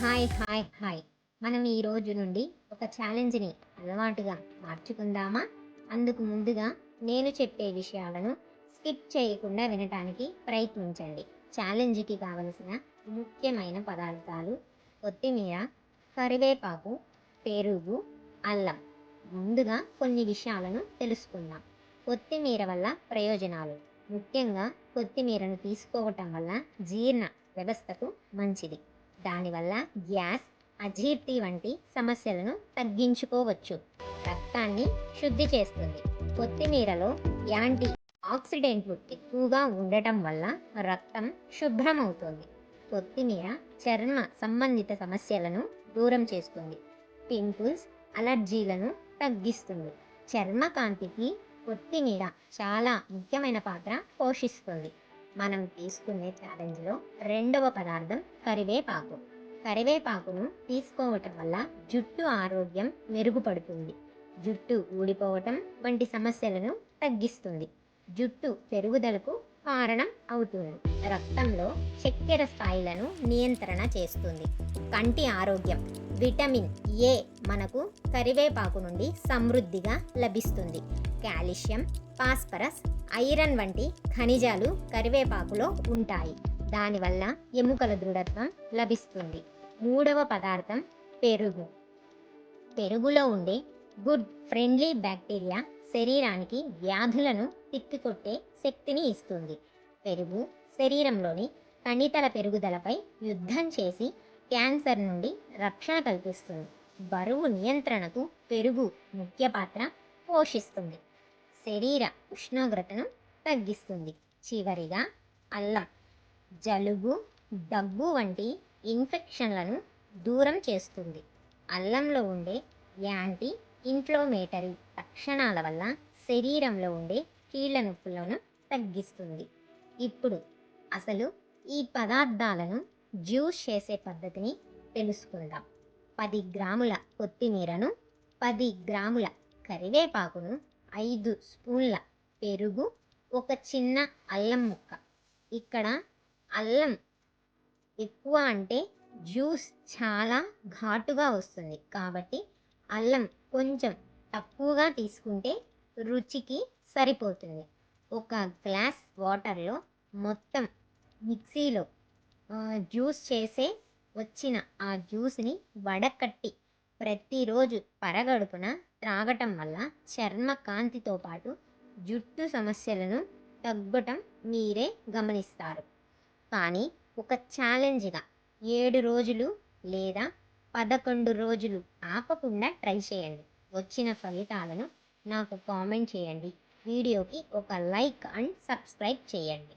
Hi hi hi. మనం ఈ రోజు నుండి ఒక ఛాలెంజ్ని అలవాటుగా మార్చుకుందామా? అందుకు ముందుగా నేను చెప్పే విషయాలను స్కిప్ చేయకుండా వినటానికి ప్రయత్నించండి. ఛాలెంజ్కి కావలసిన ముఖ్యమైన పదార్థాలు కొత్తిమీర కరివేపాకు పెరుగు అల్లం. ముందుగా కొన్ని విషయాలను తెలుసుకుందాం. కొత్తిమీర వల్ల ప్రయోజనాలు. ముఖ్యంగా కొత్తిమీరను తీసుకోవటం వల్ల జీర్ణ వ్యవస్థకు మంచిది. దానివల్ల గ్యాస్ అజీర్తి వంటి సమస్యలను తగ్గించుకోవచ్చు. రక్తాన్ని శుద్ధి చేస్తుంది. కొత్తిమీరలో యాంటీ ఆక్సిడెంట్లు ఎక్కువగా ఉండటం వల్ల రక్తం శుభ్రమవుతుంది. కొత్తిమీర చర్మ సంబంధిత సమస్యలను దూరం చేస్తుంది. పింపుల్స్ అలర్జీలను తగ్గిస్తుంది. చర్మ కాంతికి కొత్తిమీర చాలా ముఖ్యమైన పాత్ర పోషిస్తుంది. మనం తీసుకునే ఛాలెంజ్లో రెండవ పదార్థం కరివేపాకు. కరివేపాకును తీసుకోవటం వల్ల జుట్టు ఆరోగ్యం మెరుగుపడుతుంది. జుట్టు ఊడిపోవటం వంటి సమస్యలను తగ్గిస్తుంది. జుట్టు పెరుగుదలకు కారణం అవుతుంది. రక్తంలో చక్కెర స్థాయిలను నియంత్రణ చేస్తుంది. కంటి ఆరోగ్యం విటమిన్ ఏ మనకు కరివేపాకు నుండి సమృద్ధిగా లభిస్తుంది. కాల్షియం ఫాస్ఫరస్ ఐరన్ వంటి ఖనిజాలు కరివేపాకులో ఉంటాయి. దానివల్ల ఎముకల దృఢత్వం లభిస్తుంది. మూడవ పదార్థం పెరుగు. పెరుగులో ఉండే గుడ్ ఫ్రెండ్లీ బ్యాక్టీరియా శరీరానికి వ్యాధులను తిప్పికొట్టే శక్తిని ఇస్తుంది. పెరుగు శరీరంలోని కణితల పెరుగుదలపై యుద్ధం చేసి క్యాన్సర్ నుండి రక్షణ కల్పిస్తుంది. బరువు నియంత్రణకు పెరుగు ముఖ్య పాత్ర పోషిస్తుంది. శరీర ఉష్ణోగ్రతను తగ్గిస్తుంది. చివరిగా అల్లం జలుబు దగ్గు వంటి ఇన్ఫెక్షన్లను దూరం చేస్తుంది. అల్లంలో ఉండే యాంటీ ఇన్ఫ్లోమేటరీ లక్షణాల వల్ల శరీరంలో ఉండే కీళ్ళ నొప్పులను తగ్గిస్తుంది. ఇప్పుడు అసలు ఈ పదార్థాలను జ్యూస్ చేసే పద్ధతిని తెలుసుకుందాం. పది గ్రాముల కొత్తిమీరను పది గ్రాముల కరివేపాకును ఐదు స్పూన్ల పెరుగు ఒక చిన్న అల్లం ముక్క. ఇక్కడ అల్లం ఎక్కువ అంటే జ్యూస్ చాలా ఘాటుగా వస్తుంది. కాబట్టి అల్లం కొంచెం తక్కువగా తీసుకుంటే రుచికి సరిపోతుంది. ఒక గ్లాస్ వాటర్లో మొత్తం మిక్సీలో జ్యూస్ చేసే వచ్చిన ఆ జ్యూస్ని వడకట్టి ప్రతిరోజు పరగడుపున త్రాగటం వల్ల చర్మ కాంతితో పాటు జుట్టు సమస్యలను తగ్గటం మీరే గమనిస్తారు. కానీ ఒక ఛాలెంజ్గా ఏడు రోజులు లేదా పదకొండు రోజులు ఆపకుండా ట్రై చేయండి. వచ్చిన ఫలితాలను నాకు కామెంట్ చేయండి. వీడియోకి ఒక లైక్ అండ్ సబ్స్క్రైబ్ చేయండి.